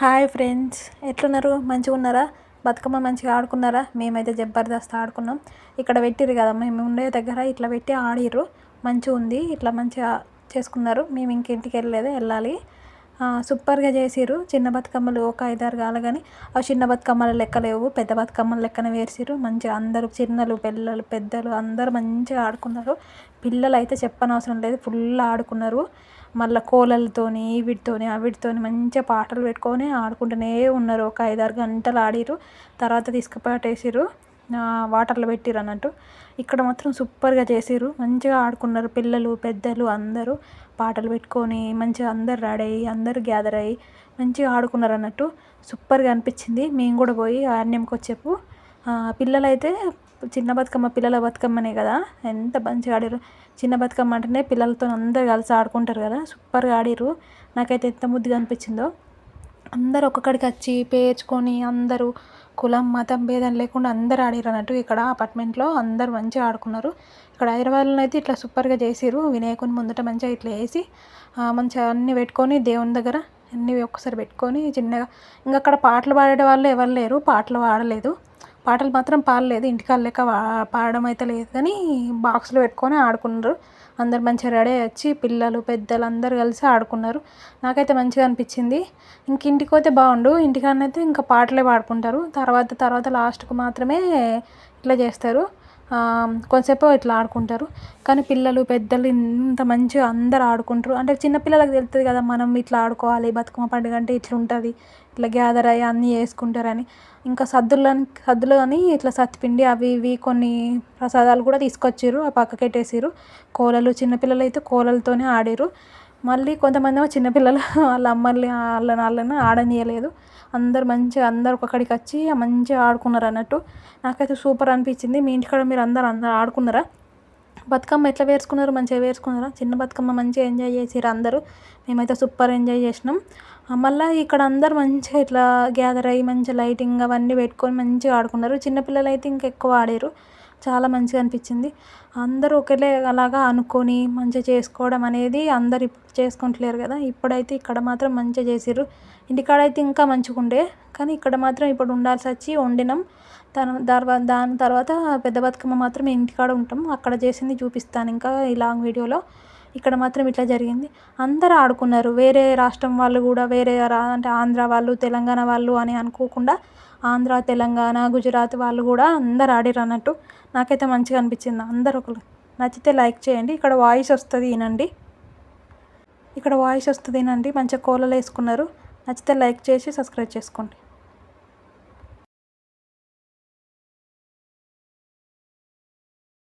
Hi friends ఎట్లున్నారు? మంచిగా ఉన్నారా బతుకమ్మ మంచిగా ఆడుకున్నారా? మేమైతే జబర్దస్త్ ఆడుకున్నాం. ఇక్కడ పెట్టిర్రు కదా మేము ఉండే దగ్గర ఇట్లా పెట్టి ఆడిర్రు. మంచిగా ఉంది ఇట్లా మంచిగా చేసుకున్నారు. మేము ఇంక ఇంటికి వెళ్ళలేదు వెళ్ళాలి. సూపర్గా చేసిర్రు. చిన్న బతుకమ్మలు ఒక ఐదారు కాలగాని ఆ అవి చిన్న బతుకమ్మల లెక్క లేవు. పెద్ద బతుకమ్మల లెక్కన వేసిర్రు. మంచిగా అందరూ చిన్నలు పిల్లలు పెద్దలు అందరూ మంచిగా ఆడుకున్నారు. పిల్లలు అయితే చెప్పనవసరం లేదు. ఫుల్ ఆడుకున్నారు. మళ్ళీ కోలలతోని వీటితోని వీటితోని మంచిగా పాటలు పెట్టుకొని ఆడుకుంటూనే ఉన్నారు. ఒక ఐదారు గంటలు ఆడిర్రు. తర్వాత తీసుకుపోటేసిర్రు వాటర్లో పెట్టిర్రు అన్నట్టు. ఇక్కడ మాత్రం సూపర్గా చేసిర్రు. మంచిగా ఆడుకున్నారు పిల్లలు పెద్దలు అందరూ. పాటలు పెట్టుకొని మంచిగా అందరు రెడీ అయ్యి అందరు గ్యాదర్ అయ్యి మంచిగా ఆడుకున్నారు అన్నట్టు. సూపర్గా అనిపించింది. మేము కూడా పోయి అరణ్యంకి వచ్చేపు పిల్లలైతే చిన్న బతుకమ్మ పిల్లల బతుకమ్మనే కదా. ఎంత మంచిగా ఆడిరు చిన్న బతుకమ్మ అంటేనే పిల్లలతో అందరు కలిసి ఆడుకుంటారు కదా. సూపర్గా ఆడిర్రు. నాకైతే ఎంత ముద్దుగా అనిపించిందో. అందరు ఒక్కొక్కడికి వచ్చి పేర్చుకొని అందరూ కులం మతం భేదం లేకుండా అందరు ఆడిర్రు అన్నట్టు ఇక్కడ అపార్ట్మెంట్లో అందరు మంచిగా ఆడుకున్నారు. ఇక్కడ హైదరాబాద్లో అయితే ఇట్లా సూపర్గా చేసిరు వినాయకుని ముందట మంచిగా ఇట్లా వేసి మంచిగా అన్నీ పెట్టుకొని దేవుని దగ్గర అన్నీ ఒక్కసారి పెట్టుకొని చిన్నగా. ఇంకా అక్కడ పాటలు పాడే వాళ్ళు ఎవరు లేరు. పాటలు పాడలేదు. పాటలు మాత్రం పాడలేదు. ఇంటికాడ లెక్క పాడడం అయితే లేదు కానీ బాక్స్లో పెట్టుకొని ఆడుకున్నారు. అందరు మంచిగా రెడీ వచ్చి పిల్లలు పెద్దలు అందరు కలిసి ఆడుకున్నారు. నాకైతే మంచిగా అనిపించింది. ఇంక ఇంటికి పోతే బాగుండు. ఇంటికాడనైతే ఇంకా పాటలే పాడుకుంటారు. తర్వాత తర్వాత లాస్ట్కు మాత్రమే ఇట్లా చేస్తారు. కొంతసేపు ఇట్లా ఆడుకుంటారు. కానీ పిల్లలు పెద్దలు ఇంత మంచిగా అందరు ఆడుకుంటారు. అంటే చిన్నపిల్లలకు తెలుస్తుంది కదా మనం ఇట్లా ఆడుకోవాలి బతుకమ్మ పండుగ అంటే ఇట్లా ఉంటుంది ఇట్లా గ్యాదర్ అయ్యి అన్నీ చేసుకుంటారని. ఇంకా సద్దులని సద్దులు అని ఇట్లా సత్తిపిండి అవి ఇవి కొన్ని ప్రసాదాలు కూడా తీసుకొచ్చారు ఆ పక్కకి పెట్టేసారు కోలలు చిన్నపిల్లలు అయితే కోలలతోనే ఆడారు మళ్ళీ కొంతమంది చిన్నపిల్లలు వాళ్ళ అమ్మల్ని వాళ్ళని వాళ్ళని ఆడనీయలేదు. అందరు మంచిగా అందరు ఒకడికి వచ్చి మంచిగా ఆడుకున్నారు అన్నట్టు. నాకైతే సూపర్ అనిపించింది. మీ ఇంటికాడ మీరు అందరు అందరు ఆడుకున్నారా? బతుకమ్మ ఎట్లా వేసుకున్నారు మంచిగా వేసుకున్నారా చిన్న బతుకమ్మ మంచిగా ఎంజాయ్ చేసారు అందరూ. మేమైతే సూపర్ ఎంజాయ్ చేసినాం. మళ్ళీ ఇక్కడ అందరు మంచిగా ఇట్లా గ్యాదర్ అయ్యి మంచిగా లైటింగ్ అవన్నీ పెట్టుకొని మంచిగా ఆడుకున్నారు. చిన్నపిల్లలు అయితే ఇంకా ఎక్కువ ఆడారు. చాలా మంచిగా అనిపించింది. అందరూ ఒకేలే అలాగా అనుకొని మంచిగా చేసుకోవడం అనేది అందరు ఇప్పుడు చేసుకుంటలేరు కదా. ఇప్పుడైతే ఇక్కడ మాత్రం మంచిగా చేసిర్రు. ఇంటికాడ అయితే ఇంకా మంచిగా ఉండే. కానీ ఇక్కడ మాత్రం ఇప్పుడు ఉండాల్సి వచ్చి వండినాం. తన తర్వాత దాని తర్వాత పెద్ద బతుకమ్మ మాత్రం ఇంటికాడ ఉంటాం. అక్కడ చేసింది చూపిస్తాను ఇంకా ఈ లాంగ్ వీడియోలో. ఇక్కడ మాత్రం ఇట్లా జరిగింది. అందరూ ఆడుకున్నారు. వేరే రాష్ట్రం వాళ్ళు కూడా వేరే రా అంటే ఆంధ్ర వాళ్ళు తెలంగాణ వాళ్ళు అని అనుకోకుండా ఆంధ్ర తెలంగాణ గుజరాత్ వాళ్ళు కూడా అందరు ఆడిరు అన్నట్టు నాకైతే మంచిగా అనిపించింది. అందరు ఒకరు నచ్చితే లైక్ చేయండి. ఇక్కడ వాయిస్ వస్తుంది వినండి. ఇక్కడ వాయిస్ వస్తుంది వినండి. మంచిగా కోలలు వేసుకున్నారు. నచ్చితే లైక్ చేసి సబ్స్క్రైబ్ చేసుకోండి.